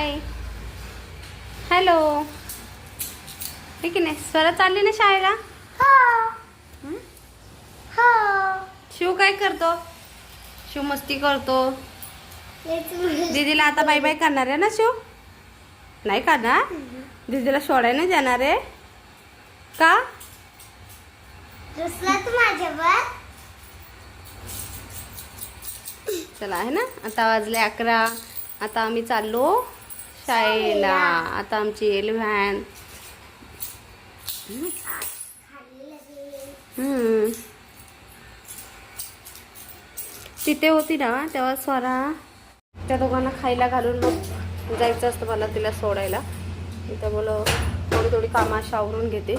हाय. Hello. ठीक आहे नाही स्वरा चालली ना शाळेला? हं? शिव काय करतो? शिव मस्ती करतो. दीदीला आता बाय बाय करणार आहे ना शिव? नाही करणार? दीदीला सोडायला नाही जाणार आहे. का? चला आहे ना आता वाजले अकरा. आता आम्ही चाललो. शाळेला आता आमची येईल व्हॅन. तिथे होती ना तेव्हा स्वरा त्या दोघांना खायला घालून मग जायचं असतं मला तिला सोडायला. इथं बोल थोडी थोडी कामं अशी आवरून घेते.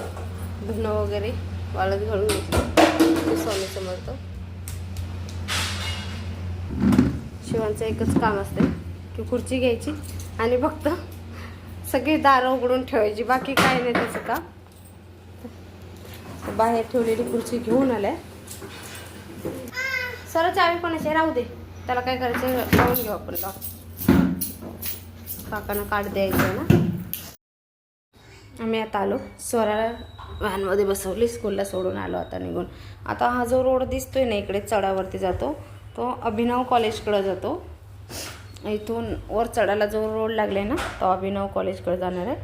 धुणं वगैरे वाळत घालून घेते स्वामी समर्थ. शिवांचं एकच काम असते की खुर्ची घ्यायची आणि फक्त सगळी दारं उघडून ठेवायची बाकी काय नाही त्याचं का बाहेर ठेवलेली खुर्ची घेऊन आल्या सर चावी कोणाची राहू दे. त्याला काय करायचं लावून घेऊ आपण लॉक काकांना काढ द्यायचं ना. आम्ही आता आलो. स्वराला व्हॅनमध्ये बसवली स्कूलला सोडून आलो आता निघून. आता हा जो रोड दिसतोय ना इकडे चढावरती जातो तो अभिनव कॉलेजकडं जातो. इथून वर चढायला जो रोड लागलाय ना तो अभिनव कॉलेजकडे जाणार आहे.